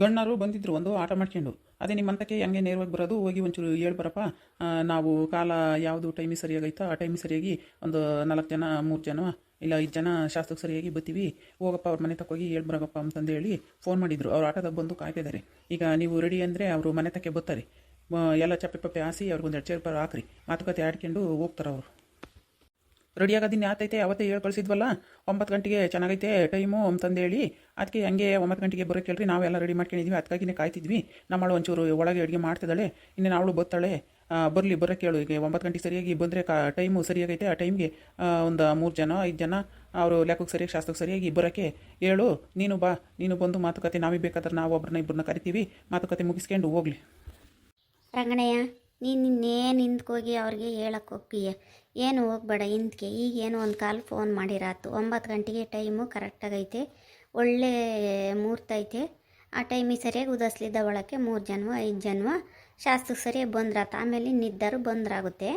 ಗಣ್ಣರು ಬಂದಿದ್ರು, ಒಂದು ಆಟ ಮಾಡ್ಕೊಂಡು. ಅದೇ ನಿಮ್ಮಂತಕ್ಕೆ ಹೆಂಗೆ ನೇರವಾಗಿ ಬರೋದು, ಹೋಗಿ ಒಂಚೂರು ಹೇಳ್ಬರಪ್ಪ ನಾವು ಕಾಲ ಯಾವುದು ಟೈಮಿಗೆ ಸರಿಯಾಗೈತೋ ಆ ಟೈಮಿಗೆ ಸರಿಯಾಗಿ ಒಂದು ನಾಲ್ಕು ಜನ, ಮೂರು ಜನ, ಇಲ್ಲ ಐದು ಜನ ಶಾಸ್ತ್ರಕ್ಕೆ ಸರಿಯಾಗಿ ಬತ್ತೀವಿ ಹೋಗಪ್ಪ, ಅವ್ರ ಮನೆ ತಕ್ಕೋಗಿ ಹೇಳ್ ಬರಗಪ್ಪ ಅಂತಂದು ಹೇಳಿ ಫೋನ್ ಮಾಡಿದ್ರು. ಅವ್ರು ಆಟದಾಗ ಬಂದು ಕಾಯ್ತಿದ್ದಾರೆ. ಈಗ ನೀವು ರೆಡಿ ಅಂದರೆ ಅವರು ಮನೆ ತಕ್ಕೆ ಬರ್ತಾರೆ. ಎಲ್ಲ ಚಪ್ಪೆ ಪಪ್ಪೆ ಹಾಸಿ ಅವ್ರಿಗೊಂದು ಎರಡು ಚೇರ್ ಪರ್ ಹಾಕ್ರಿ. ಮಾತುಕತೆ ಆಡ್ಕೊಂಡು ಹೋಗ್ತಾರೆ ಅವರು. ರೆಡಿ ಆಗೋದಿನ್ನ ಆತೈತೆ ಅವತ್ತೇ ಹೇಳಿ ಕಳಿಸಿದ್ವಲ್ಲ, ಒಂಬತ್ತು ಗಂಟೆಗೆ ಚೆನ್ನಾಗೈತೆ, ಟೈಮು ಅಂತಂದೇಳಿ ಅದಕ್ಕೆ ಹಂಗೆ ಒಂಬತ್ತು ಗಂಟೆಗೆ ಬರೋಕ್ಕೆ ಹೇಳ್ರಿ, ನಾವೆಲ್ಲ ರೆಡಿ ಮಾಡ್ಕೊಂಡಿದ್ವಿ ಅದಕ್ಕಾಗಿನೇ ಕಾಯ್ತಿದ್ವಿ. ನಮ್ಮಳು ಒಂಚೂರು ಒಳಗೆ ಅಡುಗೆ ಮಾಡ್ತಿದ್ದಾಳೆ, ಇನ್ನೇನು ಅವಳು ಬರ್ತಾಳೆ ಬರಲಿ ಬರೋಕ್ಕೆ ಹೇಳು, ಈಗ ಒಂಬತ್ತು ಗಂಟೆಗೆ ಸರಿಯಾಗಿ ಬಂದರೆ ಕಾ, ಟೈಮು ಸರಿಯಾಗೈತೆ, ಆ ಟೈಮ್ಗೆ ಒಂದು ಮೂರು ಜನ, ಐದು ಜನ, ಅವರು ಲೆಕ್ಕಕ್ಕೆ ಸರಿಯಾಗಿ ಶಾಸ್ತ್ರಕ್ಕೆ ಸರಿಯಾಗಿ ಬರೋಕ್ಕೆ ಹೇಳು, ನೀನು ಬಾ, ನೀನು ಬಂದು ಮಾತುಕತೆ ನಾವೇ ಬೇಕಾದ್ರೆ ನಾವು ಒಬ್ಬರನ್ನ ಇಬ್ಬರನ್ನ ಕರಿತೀವಿ, ಮಾತುಕತೆ ಮುಗಿಸ್ಕೊಂಡು ಹೋಗ್ಲಿ. ರಂಗಣಯ್ಯ ನೀನು ಇನ್ನೇನು ಹಿಂದ್ಕೋಗಿ ಅವ್ರಿಗೆ ಹೇಳಕ್ಕೆ ಹೋಗ್ತೀಯ. ಏನು ಹೋಗ್ಬೇಡ ಹಿಂದ್ಕೆ ಈಗೇನು ಒಂದು ಕಾಲ್ ಫೋನ್ ಮಾಡಿರಾತು ಒಂಬತ್ತು ಗಂಟೆಗೆ ಟೈಮು ಕರೆಕ್ಟಾಗೈತೆ ಒಳ್ಳೆ ಮುಹೂರ್ತ ಐತೆ. ಆ ಟೈಮಿಗೆ ಸರಿಯಾಗಿ ಉದಸ್ಲಿದ್ದ ಒಳಕ್ಕೆ ಮೂರು ಜನ್ಮ, ಐದು ಜನ್ಮ ಶಾಸ್ತ್ರಕ್ಕೆ ಸರಿಯಾಗಿ ಬಂದ್ರಾತ. ಆಮೇಲೆ ನಿದ್ದಾರು ಬಂದ್ರಾಗುತ್ತೆ.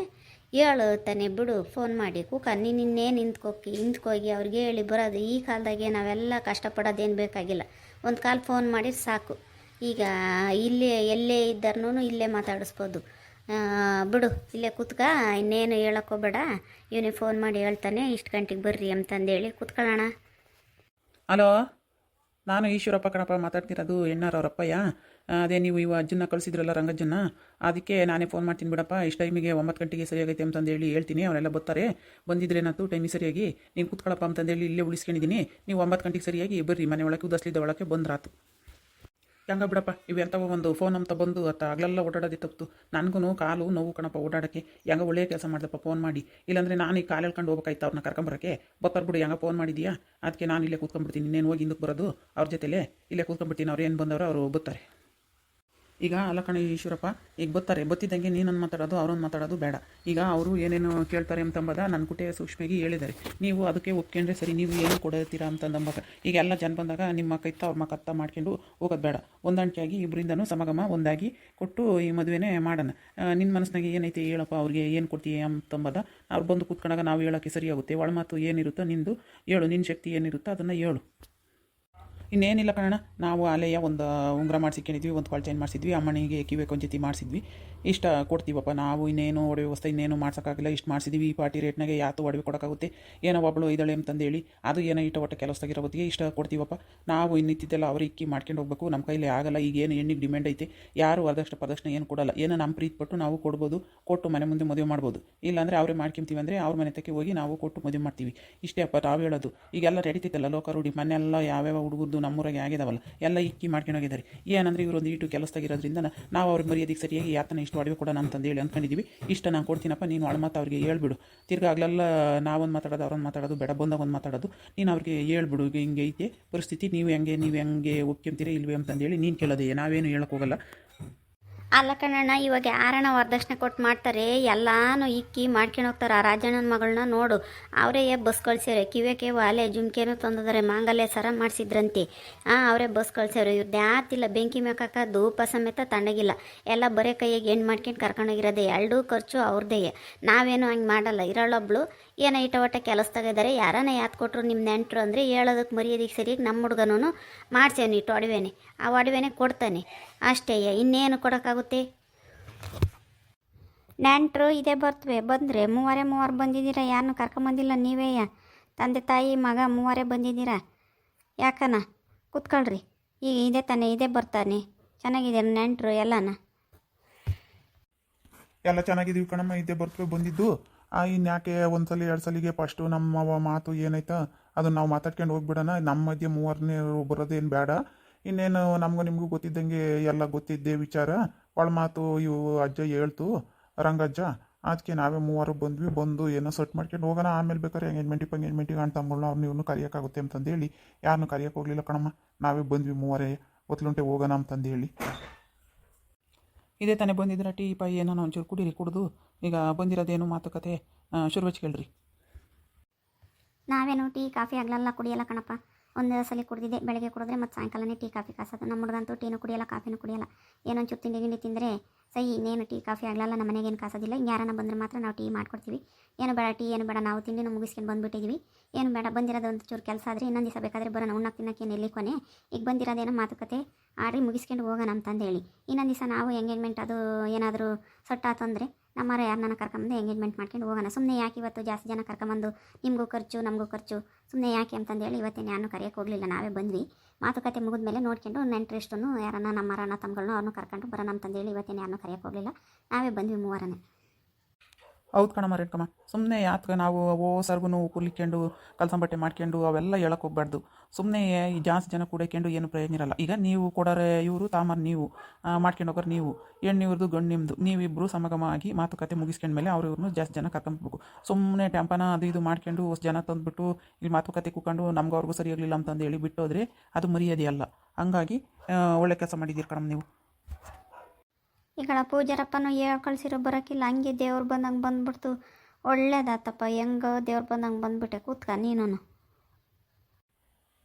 ಹೇಳು ತಾನೆ, ಬಿಡು ಫೋನ್ ಮಾಡಿ. ಕೂಕ, ನೀನು ಇನ್ನೇನು ನಿಂತ್ಕೋಕಿ, ನಿಂತ್ಕೋಗಿ ಅವ್ರಿಗೆ ಹೇಳಿ. ಬರೋದು ಈ ಕಾಲದಾಗೆ ನಾವೆಲ್ಲ ಕಷ್ಟಪಡೋದೇನು ಬೇಕಾಗಿಲ್ಲ. ಒಂದು ಕಾಲ್ ಫೋನ್ ಮಾಡಿದ್ರೆ ಸಾಕು. ಈಗ ಇಲ್ಲೇ ಎಲ್ಲೇ ಇದ್ದಾರೂ ಇಲ್ಲೇ ಮಾತಾಡಿಸ್ಬೋದು. ಬಿಡು, ಇಲ್ಲೇ ಕೂತ್ಕ, ಇನ್ನೇನು ಹೇಳಕ್ಕೋಬೇಡ ಇವನಿಗೆ ಫೋನ್ ಮಾಡಿ ಹೇಳ್ತಾನೆ, ಇಷ್ಟು ಗಂಟೆಗೆ ಬರ್ರಿ ಅಂತಂದೇಳಿ ಕೂತ್ಕೊಳ್ಳೋಣ. ಹಲೋ, ನಾನು ಈಶ್ವರಪ್ಪ ಕಣಪ್ಪ ಮಾತಾಡ್ತಿರೋದು ಎಣ್ಣಾರ್ ಅವರಪ್ಪಯ್ಯ. ಅದೇ ನೀವು ಇವ ಅಜ್ಜನ್ನ ಕಳಿಸಿದ್ರಲ್ಲ ರಂಗಜ್ಜನ್ನ, ಅದಕ್ಕೆ ನಾನೇ ಫೋನ್ ಮಾಡ್ತೀನಿ ಬಿಡಪ್ಪ, ಇಷ್ಟು ಟೈಮಿಗೆ ಒಂಬತ್ತು ಗಂಟೆಗೆ ಸರಿಯಾಗೈತೆ ಅಂತಂದೇಳಿ ಹೇಳ್ತೀನಿ, ಅವರೆಲ್ಲ ಬರ್ತಾರೆ. ಬಂದಿದ್ರೇನಾಯ್ತು ಟೈಮಿಗೆ ಸರಿಯಾಗಿ, ನೀನು ಕೂತ್ಕೊಳ್ಳಪ್ಪ ಅಂತಂದೇಳಿ ಇಲ್ಲೇ ಉಳಿಸ್ಕೊಂಡಿದ್ದೀನಿ, ನೀವು ಒಂಬತ್ತು ಗಂಟೆಗೆ ಸರಿಯಾಗಿ ಬರ್ರಿ, ಮನೆ ಒಳಗೆ ಉದಸ್ಲಿದ್ದ ಒಳಗೆ ಬಂದ್ರಾತು. ಹೆಂಗ ಬಿಡಪ್ಪ ಇವೆಂಥವ ಒಂದು ಫೋನ್ ಅಂತ ಬಂದು ಅತ್ತ ಆಗ್ಲೆಲ್ಲ ಓಡಾಡೋದಿ ತಪ್ಪು. ನನಗೂ ಕಾಲು ನೋವು ಕಣಪ್ಪ ಓಡಾಡೋಕ್ಕೆ. ಹೆಂಗ ಒಳ್ಳೆಯ ಕೆಲಸ ಮಾಡ್ದಪ್ಪ ಫೋನ್ ಮಾಡಿ. ಇಲ್ಲಾಂದರೆ ನಾನು ಈ ಕಾಲು ಎಳ್ಕೊಂಡು ಹೋಗ್ಬೇಕಾಯ್ತು ಅವ್ರನ್ನ ಕರ್ಕೊಂಬರಕ್ಕೆ ಬರ್ತಾರೆ ಬಿಡು, ಹೆಂಗ ಫೋನ್ ಮಾಡಿದೀಯಾ? ಅದಕ್ಕೆ ನಾನು ಇಲ್ಲೇ ಕೂತ್ಕೊಂಡ್ಬಿಡ್ತೀನಿ. ಇನ್ನೇನು ಹೋಗಿ ಹಿಂದಕ್ಕೆ ಬರೋದು? ಅವ್ರ ಜೊತೆಲೇ ಇಲ್ಲೇ ಕೂತ್ಕೊಂಡ್ಬಿಡ್ತೀನಿ. ಅವ್ರು ಏನು ಬಂದವರು ಅವರು ಬರ್ತಾರೆ ಈಗ ಅಲ್ಲ ಕಣ ಈಶ್ವರಪ್ಪ, ಈಗ ಬರ್ತಾರೆ ಬತ್ತಿದ್ದಂಗೆ ನೀನೊಂದು ಮಾತಾಡೋದು, ಅವ್ರೊಂದು ಮಾತಾಡೋದು ಬೇಡ. ಈಗ ಅವರು ಏನೇನು ಕೇಳ್ತಾರೆ ಅಂತಂಬದ ನನ್ನ ಕುಟೆ ಸೂಕ್ಷ್ಮಿಗೆ ಹೇಳಿದ್ದಾರೆ. ನೀವು ಅದಕ್ಕೆ ಒಪ್ಕೊಂಡ್ರೆ ಸರಿ, ನೀವು ಏನು ಕೊಡತೀರಾ ಅಂತಂದಂಬಾಗ ಈಗ ಎಲ್ಲ ಜನ ಬಂದಾಗ ನಿಮ್ಮ ಕೈತ ಅವ್ರ ಮಕ್ಕತ್ತ ಮಾಡ್ಕೊಂಡು ಹೋಗೋದು ಬೇಡ. ಹೊಂದಾಣಿಕೆಯಾಗಿ ಇಬ್ಬರಿಂದನೂ ಸಮಗಮ ಒಂದಾಗಿ ಕೊಟ್ಟು ಈ ಮದುವೆನೇ ಮಾಡೋಣ. ನಿನ್ನ ಮನಸ್ಸಿನಾಗೆ ಏನೈತೆ ಹೇಳಪ್ಪ, ಅವ್ರಿಗೆ ಏನು ಕೊಡ್ತೀಯ ಅಂತಂಬದ. ಅವ್ರು ಬಂದು ಕೂತ್ಕೊಂಡಾಗ ನಾವು ಹೇಳೋಕ್ಕೆ ಸರಿಯಾಗುತ್ತೆ. ಒಳಮಾತು ಏನಿರುತ್ತೋ ನಿಂದು ಹೇಳು ನಿನ್ನ ಶಕ್ತಿ ಏನಿರುತ್ತೋ ಅದನ್ನು ಹೇಳು. ಇನ್ನೇನಿಲ್ಲ ಕಣಣ್ಣ, ನಾವು ಅಲೆಯ ಒಂದು ಉಂಗುರ ಮಾಡಿಸಿಕೊಂಡಿದ್ವಿ ಒಂದು ಕಾಲ್ ಚೈನ್ ಮಾಡಿಸಿದ್ವಿ, ಅಮ್ಮನಿಗೆ ಕಿವೆ ಜೊತೆ ಮಾಡಿಸಿದ್ವಿ. ಇಷ್ಟು ಕೊಡ್ತೀವಪ್ಪ, ನಾವು ಇನ್ನೇನು ಒಡವೆ ವ್ಯವಸ್ಥೆ, ಇನ್ನೇನು ಮಾಡ್ಸೋಕ್ಕಾಗಿಲ್ಲ, ಇಷ್ಟು ಮಾಡಿಸಿದ್ವಿ, ಈ ಪಾರ್ಟಿ ರೇಟ್ನಾಗೆ ಯಾತು ಒಡವೆ ಕೊಡೋಕ್ಕಾಗುತ್ತೆ. ಏನೋ ಒಬ್ಬಳು ಇದ್ದಾಳೆ ಅಂತಂದೇಳಿ ಅದು ಏನೋ ಇಟ್ಟು ಒಟ್ಟು ಕೆಲಸದಾಗಿರೋ ಹೊತ್ತಿಗೆ ಇಷ್ಟ ಕೊಡ್ತೀವಪ್ಪ. ನಾವು ಇನ್ನಿತ್ತಿದ್ದೆಲ್ಲ ಅವ್ರು ಇಕ್ಕಿ ಮಾಡ್ಕೊಂಡು ಹೋಗ್ಬೇಕು, ನಮ್ಮ ಕೈಲಿ ಆಗಲ್ಲ, ಈಗ ಏನು ಹೆಣ್ಣಿಗೆ ಡಿಮ್ಯಾಂಡ್ ಐತೆ, ಯಾರು ವರದಕ್ಷಿಣೆ ಪದಷ್ಟು ಏನು ಕೊಡಲ್ಲ. ಏನೋ ನಮ್ಮ ಪ್ರೀತಿ ಪಟ್ಟು ನಾವು ಕೊಡ್ಬೋದು, ಕೊಟ್ಟು ಮನೆ ಮುಂದೆ ಮದುವೆ ಮಾಡ್ಬೋದು. ಇಲ್ಲಾಂದರೆ ಅವರೇ ಮಾಡ್ಕೊಂತೀವಿ ಅಂದರೆ ಅವ್ರ ಮನೆ ತಕ್ಕೆ ಹೋಗಿ ನಾವು ಕೊಟ್ಟು ಮದುವೆ ಮಾಡ್ತೀವಿ. ಇಷ್ಟೇ ಅಪ್ಪ, ತಾವು ಹೇಳೋದು. ಈಗೆಲ್ಲ ನಡೀತಿತ್ತಲ್ಲ, ಲೋಕ ರೂಢಿ, ಮನೆಯೆಲ್ಲ ಯಾವ್ಯಾವ ಹುಡುಗದ್ದು ನಮ್ಮೂರಾಗೆ ಆಗಿದಾವಲ್ಲ, ಎಲ್ಲ ಇಕ್ಕಿ ಮಾಡ್ಕೊಂಡು ಹೋಗಿದ್ದಾರೆ. ಏನಂದ್ರೆ ಇವರು ಒಂದು ಇಟ್ಟು ಕೆಲಸದಾಗಿರೋದ್ರಿಂದ ನಾವು ಅವ್ರಿಗೆ ಮರ್ಯಾದೆಗೆ ಸರಿಯಾಗಿ ಯಾತನ ಇಷ್ಟು ಅಡುಗೆ ಕೊಡೋಣ ಅಂತಂದು ಹೇಳಿ ಅಂದ್ಕೊಂಡಿದ್ದೀವಿ ಇಷ್ಟ ನಾನು ಕೊಡ್ತೀನಪ್ಪ, ನೀನು ಒಳಮಾತು ಅವ್ರಿಗೆ ಹೇಳ್ಬಿಡು. ತಿರ್ಗಿ ಆಗ್ಲೆಲ್ಲ ನಾವೊಂದು ಮಾತಾಡೋದು, ಅವ್ರೊಂದು ಮಾತಾಡೋದು, ಬೇಡ, ಬಂದಾಗ ಒಂದು ಮಾತಾಡೋದು. ನೀನು ಅವ್ರಿಗೆ ಹೇಳ್ಬಿಡು ಹಿಂಗೆ ಐತೆ ಪರಿಸ್ಥಿತಿ, ನೀವು ಹೆಂಗೆ ನೀವು ಹೆಂಗೆ ಒಪ್ಕೊಂತೀರಿ ಇಲ್ವೇ ಅಂತಂದೇಳಿ ನೀನು ಕೇಳೋದೇ, ನಾವೇನು ಹೇಳೋಕ್ಕೋಗಲ್ಲ ಅಲ್ಲ ಕಣಣ್ಣ ಇವಾಗ ಯಾರಣ್ಣ ವರದಕ್ಷಿಣೆ ಕೊಟ್ಟು ಮಾಡ್ತಾರೆ? ಎಲ್ಲಾನು ಇಕ್ಕಿ ಮಾಡ್ಕೊಂಡು ಹೋಗ್ತಾರೆ. ಆ ರಾಜಣ್ಣನ ಮಗಳನ್ನ ನೋಡು. ಅವರೇ ಬಸ್ ಕಳ್ಸ್ಯಾರೆ. ಕಿವಿಯಕ್ಕೆ ಅಲೆ ಜುಮ್ಕೇನು ತಂದಿದ್ದಾರೆ ಮಾಂಗಲ್ಯ ಸರ ಮಾಡಿಸಿದ್ರಂತೆ. ಹಾಂ ಅವರೇ ಬಸ್ ಕಳ್ಸ್ಯಾರ. ಇವ್ರದ್ದು ಯಾತಿಲ್ಲ ಬೆಂಕಿ ಮೇಕಾಕ ಧೂಪ ಸಮೇತ ತಣ್ಣಗಿಲ್ಲ ಎಲ್ಲ ಬರೇ ಕೈಯಾಗೆ ಹೆಣ್ಣು ಮಾಡ್ಕೊಂಡು ಕರ್ಕೊಂಡೋಗಿರೋದೆ ಎರಡೂ ಖರ್ಚು ಅವ್ರದ್ದೇ ನಾವೇನು ಹಂಗೆ ಮಾಡಲ್ಲ. ಇರೋಳೊಬ್ಳು ಏನೋ ಇಟ ಕೆಲಸದಾಗ ಇದ್ದಾರೆ ಯಾರನ್ನ ಯಾತ್ ಕೊಟ್ಟರು ನಿಮ್ಮ ನೆಂಟರು ಅಂದರೆ ಹೇಳೋದಕ್ಕೆ ಮರ್ಯಾದೆಗೆ ಸರಿಯಾಗಿ ನಮ್ಮ ಹುಡುಗನೂ ಮಾಡ್ಸೇನು ಇಟ್ಟು ಒಡವೆನೆ ಆ ಒಡವೆನೆ ಕೊಡ್ತಾನೆ. ಅಷ್ಟೇ. ಇನ್ನೇನು ಕೊಡೋಕ್ಕಾಗುತ್ತೆ ನೆಂಟರು ಇದೇ ಬರ್ತವೆ. ಬಂದರೆ ಮೂವರೆ ಮೂವರು ಬಂದಿದ್ದೀರಾ? ಯಾರನ್ನು ಕರ್ಕೊಂಬಂದಿಲ್ಲ ನೀವೇ ತಂದೆ, ತಾಯಿ, ಮಗ ಮೂವರೆ ಬಂದಿದ್ದೀರಾ? ಯಾಕನ? ಕೂತ್ಕೊಳ್ರಿ. ಈಗ ಇದೇ ತಾನೆ, ಇದೇ ಬರ್ತಾನೆ. ಚೆನ್ನಾಗಿದೆ ನೆಂಟರು ಎಲ್ಲನ? ಎಲ್ಲ ಚೆನ್ನಾಗಿದ್ದೀವಿ ಕಣಮ್ಮ. ಇದೇ ಬರ್ತವೆ ಬಂದಿದ್ದು. ಆ ಇನ್ಯಾಕೆ ಒಂದ್ಸಲ ಎರಡು ಸಲಿಗೆ ಫಸ್ಟು ನಮ್ಮ ಮಾತು ಏನಾಯ್ತಾ? ಅದನ್ನ ನಾವು ಮಾತಾಡ್ಕೊಂಡು ಹೋಗ್ಬಿಡೋಣ. ನಮ್ಮ ಮಧ್ಯೆ ಮೂವರನೇ ಬರೋದೇನು ಬೇಡ. ಇನ್ನೇನು ನಮಗೂ ನಿಮಗೂ ಗೊತ್ತಿದ್ದಂಗೆ ಎಲ್ಲ ಗೊತ್ತಿದ್ದೆ ವಿಚಾರ. ಒಳ ಮಾತು ಇವು ಅಜ್ಜ ಹೇಳ್ತು ರಂಗಜ್ಜ ಅದಕ್ಕೆ ನಾವೇ ಮೂವರು ಬಂದ್ವಿ ಬಂದು ಏನೋ ಸೆಟ್ ಮಾಡ್ಕೊಂಡು ಹೋಗೋಣ ಆಮೇಲೆ ಬೇಕಾದ್ರೆ ಎಂಗೇಜ್ಮೆಂಟಿಗೆ ಎಂಗೇಜ್ಮೆಂಟಿಗೆ ಅಣ್ಣ ತಮ್ಮಗಳನ್ನ ಅವ್ರನ್ನ ಇವನು ಕರೆಯೋಕ್ಕಾಗುತ್ತೆ ಅಂತಂದೇಳಿ. ಯಾರನ್ನೂ ಕರೆಯೋಕೆ ಹೋಗಲಿಲ್ಲ ಕಣಮ್ಮ ನಾವೇ ಬಂದ್ವಿ ಮೂವರೇ ಒತ್ಲುಂಟೆ ಹೋಗೋಣ ಅಂತಂದೇಳಿ. ಇದೇ ತಾನೇ ಬಂದಿದ್ದೀರ ಟೀ ಪೈ ಏನೋ ಒಂಚೂರು ಕುಡೀರಿ ಕುಡಿದು. ಈಗ ಬಂದಿರೋದೇನು ಮಾತುಕತೆ ಶುರು ಕೇಳ್ರಿ ನಾವೇನು ಟೀ ಕಾಫಿ ಆಗಲೆಲ್ಲ ಕುಡಿಯಲ್ಲ ಕಣಪ್ಪ. ಒಂದು ಸಲ ಕುಡಿದಿದ್ದೆ. ಬೆಳಗ್ಗೆ ಕುಡಿದ್ರೆ ಮತ್ತು ಸಾಯಂಕಾಲನೇ ಟೀ, ಕಾಫಿ ಕಾಸೋದು ನಮ್ಮ ಹುಡುಗಂತೂ ಟೀನು ಕುಡಿಯಲ್ಲ, ಕಾಫಿನೂ ಕುಡಿಯಲ್ಲ. ಏನೊಂಚೂರು ತಿಂಡಿ ಗಿಂಡಿ ತಿಂದರೆ ಸೈ ಇನ್ನೇನು ಟೀ, ಕಾಫಿ ಆಗಲಲ್ಲ, ನಮ್ಮ ಮನೆಗೇನು ಕಾಸೋದಿಲ್ಲ. ಯಾರನ್ನ ಬಂದರೆ ಮಾತ್ರ ನಾವು ಟೀ ಮಾಡ್ಕೊಡ್ತೀವಿ. ಏನು ಬೇಡ ಟೀ, ಏನು ಬೇಡ, ನಾವು ತಿಂಡಿನ ಮುಗಿಸ್ಕೊಂಡು ಬಂದುಬಿಟ್ಟಿದ್ದೀವಿ ಏನು ಬೇಡ, ಬಂದಿರೋದು ಒಂದು ಚೂರು ಕೆಲಸ ಆದರೆ ಇನ್ನೊಂದು ದಿವಸ ಬೇಕಾದರೆ ಬರೋಣ. ಉಣ್ಣಕ್ಕೆ ತಿನ್ನಕ್ಕೆ ಎಲ್ಲಿ ಕೊನೆ? ಈಗ ಬಂದಿರೋದೇನೋ ಮಾತುಕತೆ. ಆಡಿ ಮುಗಿಸ್ಕೊಂಡು ಹೋಗೋಣ ಅಂತಂದೇಳಿ ಇನ್ನೊಂದು ದಿವಸ ನಾವು ಎಂಗೇಜ್ಮೆಂಟ್ ಅದು ಏನಾದರೂ ಸೊಟ್ಟಾತು ಅಂದರೆ ನಮ್ಮರ ಯಾರನ್ನ ಕರ್ಕೊಂಬಂದು ಎಂಗೇಜ್ಮೆಂಟ್ ಮಾಡ್ಕೊಂಡು ಹೋಗೋಣ. ಸುಮ್ಮನೆ ಯಾಕೆ ಇವತ್ತು ಜಾಸ್ತಿ ಜನ ಕರ್ಕೊಂಬಂದು ನಿಮಗೂ ಖರ್ಚು, ನಮಗೂ ಖರ್ಚು? ಸುಮ್ಮನೆ ಯಾಕೆ ಅಂತಂದೇಳಿ ಇವತ್ತೇನು ಯಾರನ್ನೂ ಕರೆಯೋಕೆ ಹೋಗಲಿಲ್ಲ. ನಾವೇ ಬಂದ್ವಿ. ಮಾತುಕತೆ ಮುಗಿದ ಮೇಲೆ ನೋಡ್ಕೊಂಡು ನೆಂಟ್ರಿಷ್ಟನ್ನು ಯಾರನ್ನ ನಮ್ಮ ಅಣ್ಣ ತಮ್ಮಗಳನ್ನ ಅವ್ರನ್ನೂ ಕರ್ಕೊಂಡು ಬರೋಣ ಅಂತಂದೇಳಿ ಇವತ್ತೇನು ಯಾರನ್ನೂ ಕರೆಯೋಕೆ ಹೋಗಲಿಲ್ಲ. ನಾವೇ ಬಂದ್ವಿ ಮೂವರನೇ ಹೌದು ಕಣಮ್ಮ ರೇಟ್ಕಮ್ಮ ಸುಮ್ಮನೆ ಯಾತ್ಗ ನಾವು ಓ ಸರ್ಗುನು ಕೂಲಿಕೊಂಡು ಬಟ್ಟೆ ಮಾಡ್ಕೊಂಡು, ಅವೆಲ್ಲ ಹೇಳಕ್ಕೆ ಹೋಗ್ಬಾರ್ದು. ಸುಮ್ಮನೆ ಈ ಜಾಸ್ತಿ ಜನ ಕೂಡಿಕೊಂಡು ಏನು ಪ್ರಯೋಜನ ಇರಲ್ಲ. ಈಗ ನೀವು ಕೊಡೋರೆ ಇವರು ತಾಮರ್ ನೀವು ಮಾಡ್ಕೊಂಡು ಹೋಗೋರು ನೀವು ಹೆಣ್ಣು ಇವ್ರದ್ದು ಗಂಡು ನಿಮ್ಮದು ನೀವಿಬ್ಬರು ಸಮಗಮ ಆಗಿ ಮಾತುಕತೆ ಮುಗಿಸ್ಕೊಂಡ್ಮೇಲೆ ಅವ್ರು ಇವ್ರನ್ನೂ ಜಾಸ್ತಿ ಜನ ಕರ್ಕೊಂಡ್ಬೇಕು ಸುಮ್ಮನೆ ಟ್ಯಾಂಪನ ಅದು ಇದು ಮಾಡ್ಕೊಂಡು ಅಷ್ಟು ಜನ ತಂದುಬಿಟ್ಟು ಇಲ್ಲಿ ಮಾತುಕತೆ ಕೂಕೊಂಡು ನಮ್ಗೆ ಅವ್ರಿಗೂ ಸರಿ ಇರಲಿಲ್ಲ ಅಂತಂದು ಹೇಳಿ ಬಿಟ್ಟೋದ್ರೆ ಅದು ಮರ್ಯಾದೆ ಅಲ್ಲ. ಹಂಗಾಗಿ ಒಳ್ಳೆ ಕೆಲಸ ಮಾಡಿದ್ದೀರಿ ಕಣಮ್ಮ ನೀವು. ಈಗ ಪೂಜಾರಪ್ಪನೂ ಹೇಳ್ ಕಳ್ಸಿರೋ ಬರೋಕ್ಕಿಲ್ಲ ಹಂಗೆ ದೇವ್ರು ಬಂದಂಗೆ ಬಂದ್ಬಿಡ್ತು. ಒಳ್ಳೇದಾತಪ್ಪ, ಹೆಂಗೋ ದೇವ್ರು ಬಂದಂಗೆ ಬಂದ್ಬಿಟ್ಟೆ, ಕೂತ್ಕ ನೀನು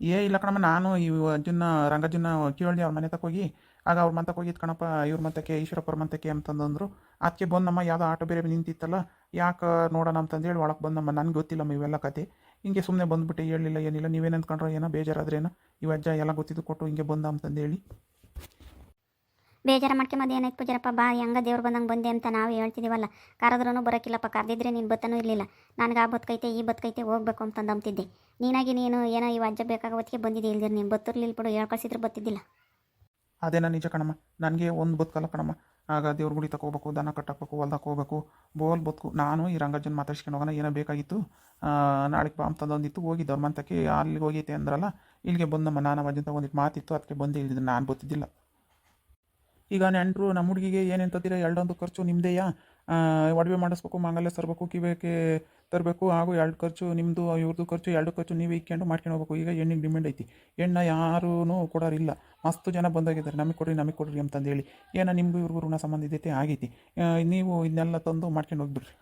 ಏ, ಇಲ್ಲ ಕಣಮ್ಮ, ನಾನು ಈ ಅಜ್ಜನ ರಂಗಜ್ಜನ ಕೇಳಿದೆ ಅವ್ರ ಮನೆ ತಕ ಹೋಗಿ. ಆಗ ಅವ್ರ ಮಂತಕ್ಕೆ ಹೋಗಿತ್ತು ಕಣಪ್ಪ, ಇವ್ರ ಮಂತಕ್ಕೆ ಈಶ್ವರಪ್ಪರ ಮಂತಕ್ಕೆ ಅಂತಂದಂದ್ರು. ಅದಕ್ಕೆ ಬಂದಮ್ಮ, ಯಾವುದೋ ಆಟೋ ಬೇರೆ ನಿಂತಿತ್ತಲ್ಲ, ಯಾಕೆ ನೋಡೋಣ ಅಂತಂದೇಳಿ ಒಳಗೆ ಬಂದಮ್ಮ, ನನಗೆ ಗೊತ್ತಿಲ್ಲಮ್ಮ ಇವೆಲ್ಲ ಕತೆ. ಹಿಂಗೆ ಸುಮ್ಮನೆ ಬಂದ್ಬಿಟ್ಟು ಹೇಳಿಲ್ಲ ಏನಿಲ್ಲ, ನೀವೇನು ಅಂದ್ಕೊಂಡ್ರೆ ಏನೋ, ಬೇಜಾರಾದ್ರೇನೋ, ಇವ ಅಜ್ಜ ಎಲ್ಲ ಗೊತ್ತಿದ್ದು ಕೊಟ್ಟು ಹಿಂಗೆ ಬಂದ ಅಂತಂದೇಳಿ. ಬೇಜಾರು ಮಾಡ್ಕೊಂಬದು ಏನಾಯ್ತು ಪೂಜಾರಪ್ಪ, ಬಾ ಹೆಂಗ ದೇವ್ರು ಬಂದಂಗೆ ಬಂದೆ ಅಂತ ನಾವು ಹೇಳ್ತಿದ್ದೀವಲ್ಲ ಕರೆದ್ರೂ ಬರೋಕ್ಕಿಲ್ಲಪ್ಪ ಕರೆದಿದ್ರೆ ನೀನು ಬತ್ತನೂ ಇರಲಿಲ್ಲ. ನನಗೆ ಆ ಬತ್ಕೈತೆ ಈ ಬತ್ಕೈತೆ ಹೋಗ್ಬೇಕು ಅಂತಂದು ಅಂದಂತಿದ್ದೆ ನೀನಾಗಿ ನೀನು ಏನೋ ಈ ಅಜ್ಜ ಬೇಕಾಗೋತ್ತಿಗೆ ಬಂದಿದ್ದೆ ಇಲ್ದಿರ ನೀನು ಬತ್ತಿರ್ಲಿಲ್ಲ ಬಿಡು, ಹೇಳ್ಕಳ್ಸಿದ್ರೆ ಬತ್ತಿದ್ದಿಲ್ಲ. ಅದೇನ ನಿಜ ಕಣಮ್ಮ, ನನಗೆ ಒಂದು ಬದುಕಲ್ಲ ಕಣಮ್ಮ. ಆಗ ದೇವ್ರ ಗುಡಿ ತಗೋಬೇಕು ದನ ಕಟ್ಟಾಕ್ಬೇಕು ಹೊಲ್ದಕ್ಕೆ ಹೋಗ್ಬೇಕು, ಬೋಲ್ ಬದುಕು ನಾನು ಈ ರಂಗಜ್ಜನ ಮಾತಾಡ್ಸ್ಕೊಂಡು ಹೋಗೋಣ, ಏನೋ ಬೇಕಾಗಿತ್ತು. ನಾಳೆಗೆ ಬಾ ಅಂತಂದೊಂದಿತ್ತು ಹೋಗಿದ್ದು ಅವ್ರ ಮಂತಕ್ಕೆ. ಅಲ್ಲಿಗೆ ಹೋಗೈತೆ ಅಂದ್ರಲ್ಲ, ಇಲ್ಲಿಗೆ ಬಂದಮ್ಮ ನಾನು ಅಜ್ಜನ ತಗೊಂಡಿದ್ದು ಮಾತಿತ್ತು ಅದಕ್ಕೆ ಬಂದು ನಾನು ಗೊತ್ತಿದ್ದಿಲ್ಲ ಈಗ ನೆಂಟರು ನಮ್ಮ ಹುಡುಗಿಗೆ ಏನೇನು ತತ್ತೀರ ಎರಡೊಂದು ಖರ್ಚು ನಿಮ್ಮದೇಯಾ ಒಡವೆ ಮಾಡಿಸ್ಬೇಕು, ಮಾಂಗಲ್ಯ ತರಬೇಕು ಕಿವೇಕೆ ತರಬೇಕು, ಹಾಗೂ ಎರಡು ಖರ್ಚು ನಿಮ್ಮದು ಇವ್ರದ್ದು ಖರ್ಚು, ಎರಡು ಖರ್ಚು ನೀವು ಇಕ್ಕೊಂಡು ಮಾಡ್ಕೊಂಡು ಹೋಗ್ಬೇಕು ಈಗ ಹೆಣ್ಣಿಗೆ ಡಿಮ್ಯಾಂಡ್ ಐತಿ. ಹೆಣ್ಣ ಯಾರೂ ಕೊಡೋರಿಲ್ಲ. ಮಸ್ತು ಜನ ಬಂದಾಗಿದ್ದಾರೆ. ನಮಗೆ ಕೊಡ್ರಿ ನಮಗೆ ಕೊಡ್ರಿ ಅಂತಂದೇಳಿ. ಏನೋ ನಿಮಗೂ ಇವ್ರಿಗೂ ಋಣ ಸಂಬಂಧ ಇದೈತೆ ಆಗೈತಿ ನೀವು ಇದನ್ನೆಲ್ಲ ತಂದು ಮಾಡ್ಕೊಂಡು ಹೋಗ್ಬಿಡ್ರಿ.